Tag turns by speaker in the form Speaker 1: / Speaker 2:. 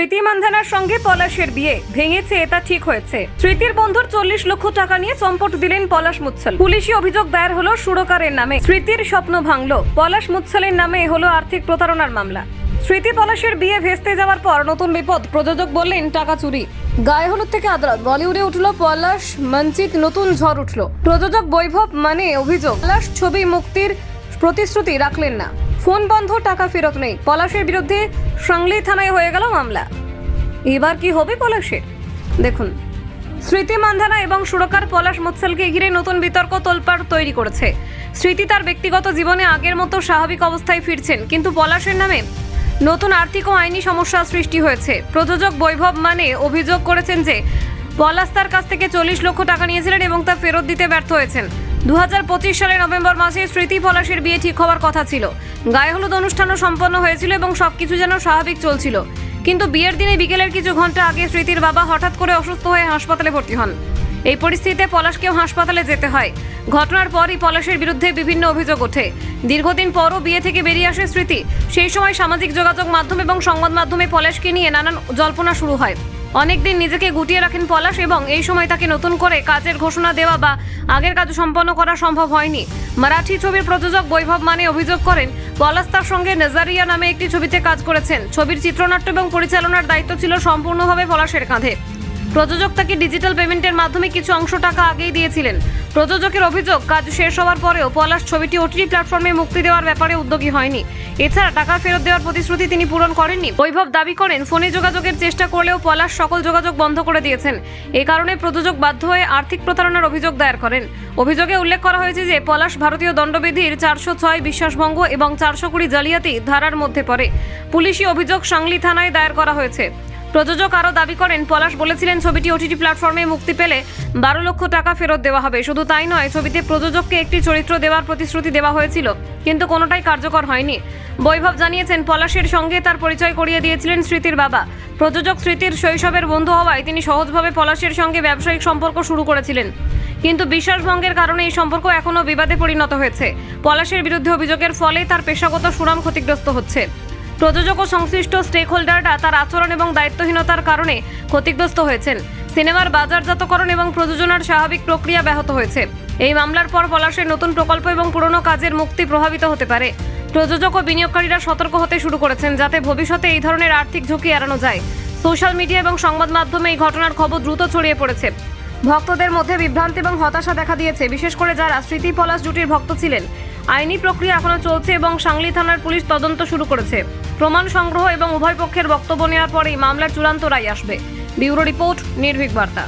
Speaker 1: স্মৃতি মান্ধানার সঙ্গে পলাশের বিয়ে। ভেঙেছে, এটা ঠিক হয়েছে। স্মৃতির বন্ধুর চল্লিশ লক্ষ টাকা নিয়ে চম্পট দিলেন পলাশ মুচ্ছল। পুলিশি অভিযোগ দায়ের হলো সুরকারের নামে। স্মৃতির স্বপ্ন ভাঙল। পলাশ মুচ্ছলের নামে হলো আর্থিক প্রতারণার মামলা। স্মৃতি পলাশের বিয়ে ভেস্তে যাওয়ার পর নতুন বিপদ। প্রযোজক বললেন, টাকা চুরি। গায়ে হলুদ থেকে আদালত। বলিউডে উঠল পলাশ, মঞ্চিত নতুন ঝড় উঠল। প্রযোজক বৈভব মানে অভিযোগ। পলাশ ছবি মুক্তির প্রতিশ্রুতি রাখলেন না। ফোন বন্ধ, টাকা ফেরত নেই। পলাশের বিরুদ্ধে সাংলি থানায় হয়ে গেল মামলা। এবার কি হবে পলাশের? দেখুন, স্মৃতি মান্ধানা এবং সুরকার পলাশ মুৎসালকে ঘিরে নতুন বিতর্ক তোলপাড় তৈরি করেছে। স্মৃতি তার ব্যক্তিগত জীবনে আগের মতো স্বাভাবিক অবস্থায় ফিরছেন, কিন্তু পলাশের নামে নতুন আর্থিক ও আইনি সমস্যার সৃষ্টি হয়েছে। প্রযোজক বৈভব মানে অভিযোগ করেছেন যে, পলাশ তার কাছ থেকে চল্লিশ লক্ষ টাকা নিয়েছিলেন এবং তা ফেরত দিতে ব্যর্থ হয়েছেন। দু হাজার পঁচিশ সালের নভেম্বর মাসে স্মৃতি পলাশের বিয়ে ঠিক হওয়ার কথা ছিল। গায়ে হলুদ অনুষ্ঠানও সম্পন্ন হয়েছিল এবং সবকিছু যেন স্বাভাবিক চলছিল। কিন্তু বিয়ের দিনে বিকেলের কিছু ঘণ্টা আগে স্মৃতির বাবা হঠাৎ করে অসুস্থ হয়ে হাসপাতালে ভর্তি হন। এই পরিস্থিতিতে পলাশকেও হাসপাতালে যেতে হয়। ঘটনার পরই পলাশের বিরুদ্ধে বিভিন্ন অভিযোগ ওঠে। দীর্ঘদিন পরও বিয়ে থেকে বেরিয়ে আসে স্মৃতি। সেই সময় সামাজিক যোগাযোগ মাধ্যম এবং সংবাদ মাধ্যমে পলাশকে নিয়ে নানান জল্পনা শুরু হয়। অনেকদিন নিজেকে গুটিয়ে রাখেন পলাশ এবং এই সময় তাকে নতুন করে কাজের ঘোষণা দেওয়া বা আগের কাজ সম্পন্ন করা সম্ভব হয়নি। মারাঠি ছবির প্রযোজক বৈভব মানে অভিযোগ করেন, পলাশ তার সঙ্গে নেজারিয়া নামে একটি ছবিতে কাজ করেছেন। ছবির চিত্রনাট্য এবং পরিচালনার দায়িত্ব ছিল সম্পূর্ণভাবে পলাশের কাঁধে। প্রযোজক তাকে ডিজিটাল পেমেন্টের মাধ্যমে কিছু অংশ টাকা আগেই দিয়েছিলেন। প্রযোজকের অভিযোগ, কাজ শেষ হওয়ার পরেও পলাশ ছবিটি ওটিটি প্ল্যাটফর্মে মুক্তি দেওয়ার ব্যাপারে উদ্যোগী হয়নি। এছাড়া টাকা ফেরত দেওয়ার প্রতিশ্রুতি তিনি পূরণ করেননি। বৈভব দাবি করেন, ফোনে যোগাযোগের চেষ্টা করলেও পলাশ সকল যোগাযোগ বন্ধ করে দিয়েছেন। এ কারণে প্রযোজক বাধ্য হয়ে আর্থিক প্রতারণার অভিযোগ দায়ের করেন। অভিযোগে উল্লেখ করা হয়েছে যে, পলাশ ভারতীয় দণ্ডবিধির চারশো ছয় বিশ্বাসভঙ্গ এবং চারশো কুড়ি জালিয়াতি ধারার মধ্যে পড়ে। পুলিশি অভিযোগ সাংলি থানায় দায়ের করা হয়েছে। প্রযোজক আরও দাবি করেন, পলাশ বলেছিলেন, ছবিটি ওটিটি প্ল্যাটফর্মে মুক্তি পেলে বারো লক্ষ টাকা ফেরত দেওয়া হবে। শুধু তাই নয়, ছবিতে প্রযোজককে একটি চরিত্র দেওয়ার প্রতিশ্রুতি দেওয়া হয়েছিল, কিন্তু কোনোটাই কার্যকর হয়নি। বৈভব জানিয়েছেন, পলাশের সঙ্গে তার পরিচয় করিয়ে দিয়েছিলেন স্মৃতির বাবা। প্রযোজক স্মৃতির শৈশবের বন্ধু হওয়ায় তিনি সহজভাবে পলাশের সঙ্গে ব্যবসায়িক সম্পর্ক শুরু করেছিলেন। কিন্তু বিশ্বাসভঙ্গের কারণে এই সম্পর্ক এখনও বিবাদে পরিণত হয়েছে। পলাশের বিরুদ্ধে অভিযোগের ফলে তার পেশাগত সুনাম ক্ষতিগ্রস্ত হচ্ছে। প্রযোজক ও সংশ্লিষ্ট স্টেক হোল্ডাররা তার আচরণ এবং দায়িত্বহীনতার কারণে ক্ষতিগ্রস্ত হয়েছেন। সিনেমার বাজারজাতকরণ এবং প্রযোজনার স্বাভাবিক প্রক্রিয়া ব্যাহত হয়েছে। এই মামলার পর পলাশের নতুন প্রকল্প এবং পুরনো কাজের মুক্তি প্রভাবিত হতে পারে। প্রযোজক ও বিনিয়োগকারীরা সতর্ক হতে শুরু করেছেন যাতে ভবিষ্যতে এই ধরনের আর্থিক ঝুঁকি এড়ানো যায়। সোশ্যাল মিডিয়া এবং সংবাদ মাধ্যমে এই ঘটনার খবর দ্রুত ছড়িয়ে পড়েছে। ভক্তদের মধ্যে বিভ্রান্তি এবং হতাশা দেখা দিয়েছে। বিশেষ করে যারা স্মৃতি পলাশ জুটির ভক্ত ছিলেন আইনি প্রক্রিয়া এখনও চলছে এবং সাংলি থানার পুলিশ তদন্ত শুরু করেছে। প্রমাণ সংগ্রহ এবং উভয় পক্ষের বক্তব্য নেওয়ার পরেই মামলার চূড়ান্ত রায় আসবে। ব্যুরো রিপোর্ট, নির্ভীক বার্তা।